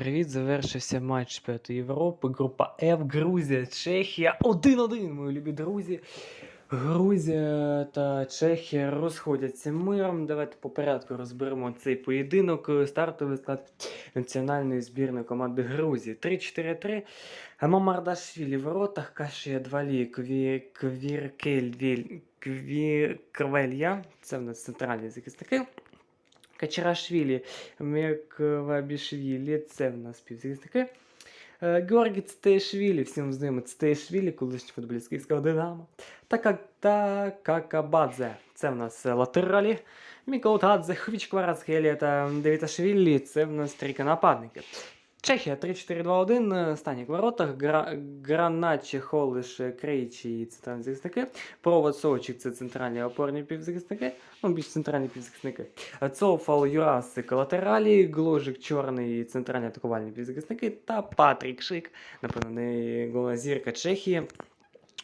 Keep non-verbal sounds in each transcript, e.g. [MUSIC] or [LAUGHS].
привіт! Завершився матч чемпіонату Європи. Група F, Грузія, Чехія. 1-1, мої любі друзі. Грузія та Чехія розходяться миром. Давайте по порядку розберемо цей поєдинок. Стартовий склад національної збірної команди Грузії. 3-4-3. Мамардашвілі в воротах, Кашія Двалі, Кві... Квіркельвіль, Квірквелья. Це в нас центральні захисники. Качарашвілі, Меквабішвілі, це в нас півзахисники. Е, Георгій Цтеєшвілі, всім знайомий Цтеєшвілі, колишній футболіст Київського Динамо. Така та Какабадзе, це в нас латералі. Мікаутадзе, Хвічкваразхелія та Девіташвілі, це в нас трійка нападників. Чехія 3-4-2-1, Станік в воротах, Гра... Граначі, Холиш, Крейчі і центральні захисники. Провод Совчик це центральні опорні півзахисники, ну більш центральні півзахисники. Цофал, Юрасик латералі, Гложик чорний центральні атакувальні півзахисники та Патрік Шик, напевно, не головна зірка Чехії.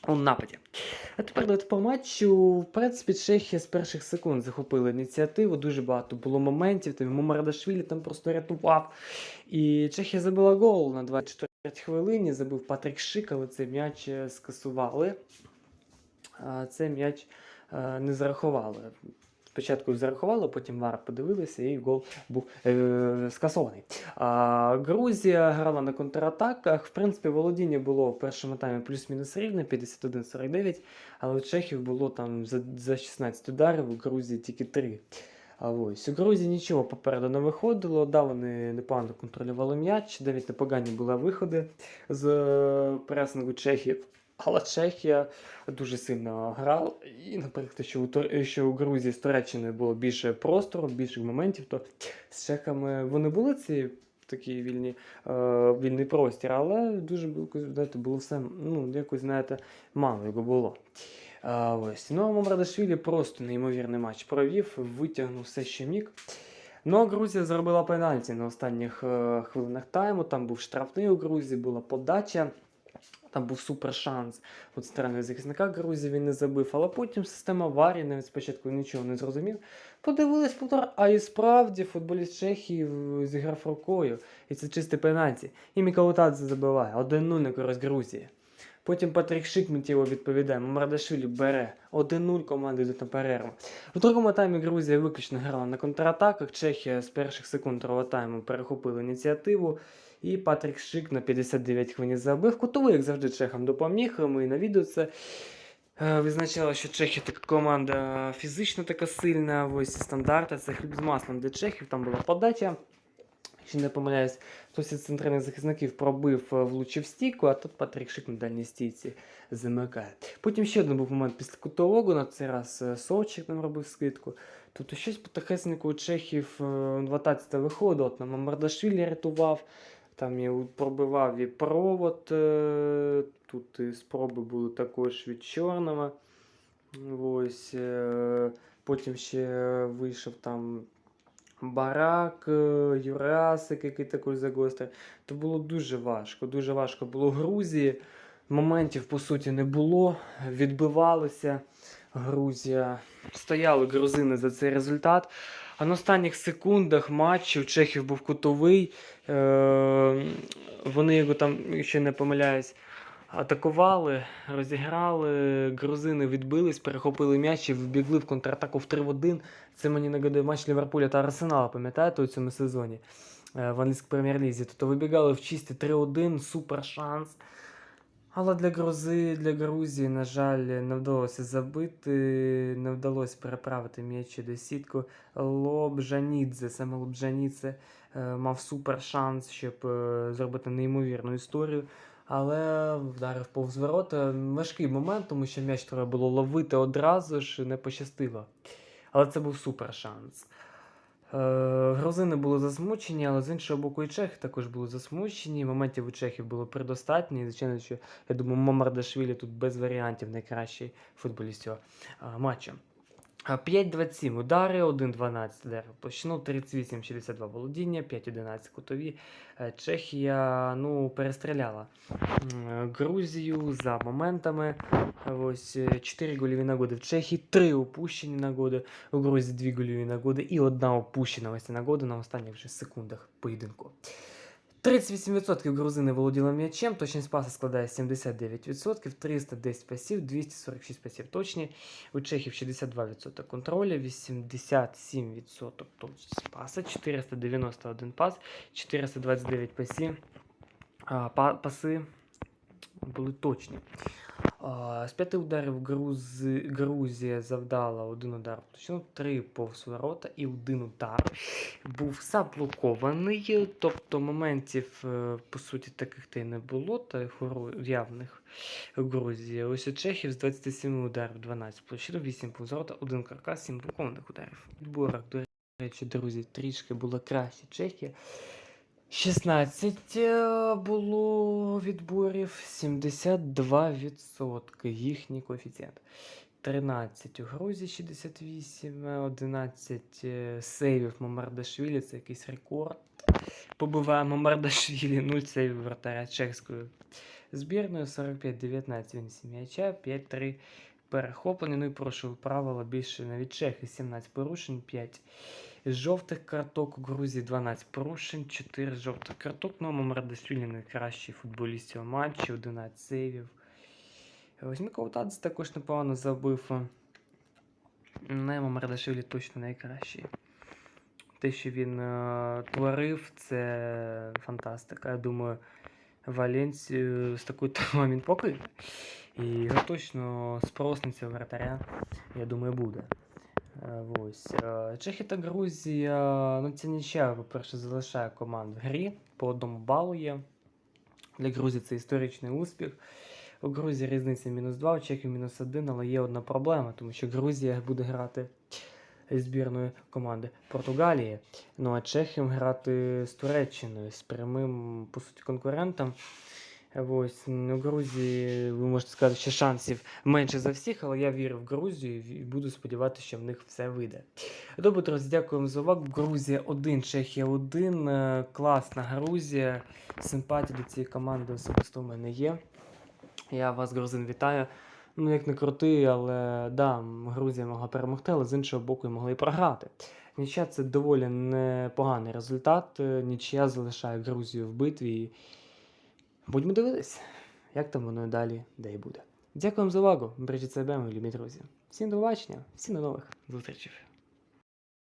У нападі. А тепер по матчу. В принципі, Чехія з перших секунд захопила ініціативу. Дуже багато було моментів. Там Мумардашвілі там просто рятував. І Чехія забила гол на 24 хвилині. Забив Патрік Шик, але цей м'яч е, скасували. А цей м'яч е, не зарахували. Спочатку зарахували, потім вар подивилися, і гол був е, скасований. А, Грузія грала на контратаках. В принципі, володіння було в першому таймі плюс-мінус рівне 51-49, але у Чехів було там за, за 16 ударів, у Грузії тільки 3. А ось у Грузії нічого попереду не виходило. Да, вони непогано контролювали м'яч, навіть непогані були виходи з е, пресингу Чехів. Але Чехія дуже сильно грала. І, наприклад, що у, що у Грузії з Туреччиною було більше простору, більше моментів, то з чехами вони були ці такі вільні, е, вільний простір, але дуже знаєте, було все, ну, якось, знаєте, мало його було. А, ось. Ну, а Мамрадашвілі просто неймовірний матч провів, витягнув все, що міг. Ну, а Грузія зробила пенальті на останніх е, хвилинах тайму. Там був штрафний у Грузії, була подача. Там був супер шанс от сторони захисника Грузії він не забив, але потім система Варі навіть спочатку нічого не зрозумів. Подивились повтор, а і справді футболіст Чехії зіграв рукою. І це чистий пенальті. І Мікаутадзе забиває 1-0 на користь Грузії. Потім Патрік Шик миттєво відповідає. Мардашвілі бере 1-0, команда йде на перерву. В другому таймі Грузія виключно грала на контратаках. Чехія з перших секунд тайму перехопила ініціативу. І Патрік Шик на 59 хвилині забив. Кутовий, як завжди, чехам допоміг. Ми на відео це е, відзначали, що Чехія така команда фізично така сильна. Ось стандарти. Це хліб з маслом для чехів. Там була подача. Якщо не помиляюсь, хтось із центральних захисників пробив, е, влучив стійку, а тут Патрік Шик на дальній стійці замикає. Потім ще один був момент після кутового, на цей раз е, Совчик нам робив скидку. Тобто щось потихесенько у Чехів е, 20 виходило, от нам Мардашвілі рятував, там у- пробивав і провод. е, Тут і спроби були також від Чорного. Ось, е, потім ще вийшов там Барак, е, Юрасик, який також загострив. То було дуже важко. Дуже важко було Грузії. Моментів, по суті, не було. Відбивалося Грузія. Стояли грузини за цей результат. А на останніх секундах матчу Чехів був кутовий. Е- вони його там, якщо не помиляюсь, атакували, розіграли. Грузини відбились, перехопили м'яч і вбігли в контратаку в 3 в 1. Це мені нагадує матч Ліверпуля та Арсенала, пам'ятаєте, у цьому сезоні е, в англійській прем'єр-лізі. Тобто вибігали в чисті 3-1, супер шанс. Але для Грузи, для Грузії, на жаль, не вдалося забити, не вдалося переправити м'ячі до сітку. Лобжанідзе, саме Лобжанідзе е, мав супер шанс, щоб е, зробити неймовірну історію. Але вдарив повз ворота. Важкий момент, тому що м'яч треба було ловити одразу ж, не пощастило. Але це був супер шанс. Е, грузини були засмучені, але з іншого боку, і чехи також були засмучені. Моментів у чехів було предостатньо. І, звичайно, що я думаю, Мамардашвілі тут без варіантів найкращий футболіст цього е, матчу. А, 5-27 удари, 1-12 удари площину, 38-62 володіння, 5-11 кутові. Е, Чехія ну, перестріляла е, Грузію за моментами. Ось 4 гольові нагоди в Чехії, 3 упущені нагоди, у Грузії 2 гольові нагоди і одна упущена ось нагода на останніх вже секундах поєдинку. 38% грузини володіли м'ячем, точність паса складає 79%, 310 пасів, 246 пасів точні. У Чехів 62% контролю, 87% точність паса, 491 пас, 429 пасів. А, па- паси були точні. З п'яти ударів Грузи... Грузія завдала один удар в три повз ворота і один удар був заблокований. Тобто моментів, е, по суті, таких та й не було, та явних Грузії. Ось у Чехів з 27 ударів 12 площину, 8 повз ворота, один каркас, 7 блокованих ударів. Відборах, до речі, друзі, трішки було краще Чехія. 16 е, було відборів, 72% їхній коефіцієнт. 13 у Грузії 68, е, 11 е, сейвів Мамардашвілі, це якийсь рекорд. Побиває Мамардашвілі 0 сейвів вратаря чеською збірною, 45-19 він м'яча, 5-3 перехоплення. Ну і прошу правила більше навіть Чехи, 17 порушень, 5 жовтих карток у Грузії 12 порушень, 4 жовтих карток. Ну, Мамардашвілі найкращий футболіст цього матчу, 11 сейвів. Микола Тадзе також непогано забив. Не Мамардашвілі точно найкращий. Те, що він е, творив, це фантастика. Я думаю, Валенцію з такою травмою [LAUGHS] він покине. І точно спросниця вратаря, я думаю, буде. Е, Ось. е, Чехи та Грузія, ну ця нічия, по-перше, залишає команд в грі, по одному балу є. Для Грузії це історичний успіх. У Грузії різниця мінус 2, у Чехів мінус 1, але є одна проблема, тому що Грузія буде грати зі збірною команди Португалії. Ну а Чехам грати з Туреччиною, з прямим, по суті, конкурентом. Ось у Грузії, ви можете сказати, що шансів менше за всіх, але я вірю в Грузію і буду сподіватися, що в них все вийде. Добре, друзі, дякуємо за увагу. Грузія 1, Чехія 1. Е, Класна Грузія. Симпатія до цієї команди особисто в мене є. Я вас, грузин, вітаю. Ну, як не крутий, але да, Грузія могла перемогти, але з іншого боку і могли і програти. Нічия це доволі непоганий результат. Е, Нічия залишає Грузію в битві. Будьмо дивитися, як там воно далі, де і буде. Дякую вам за увагу. Бережіть себе, мої любі друзі. Всім до побачення, всім до нових зустрічей.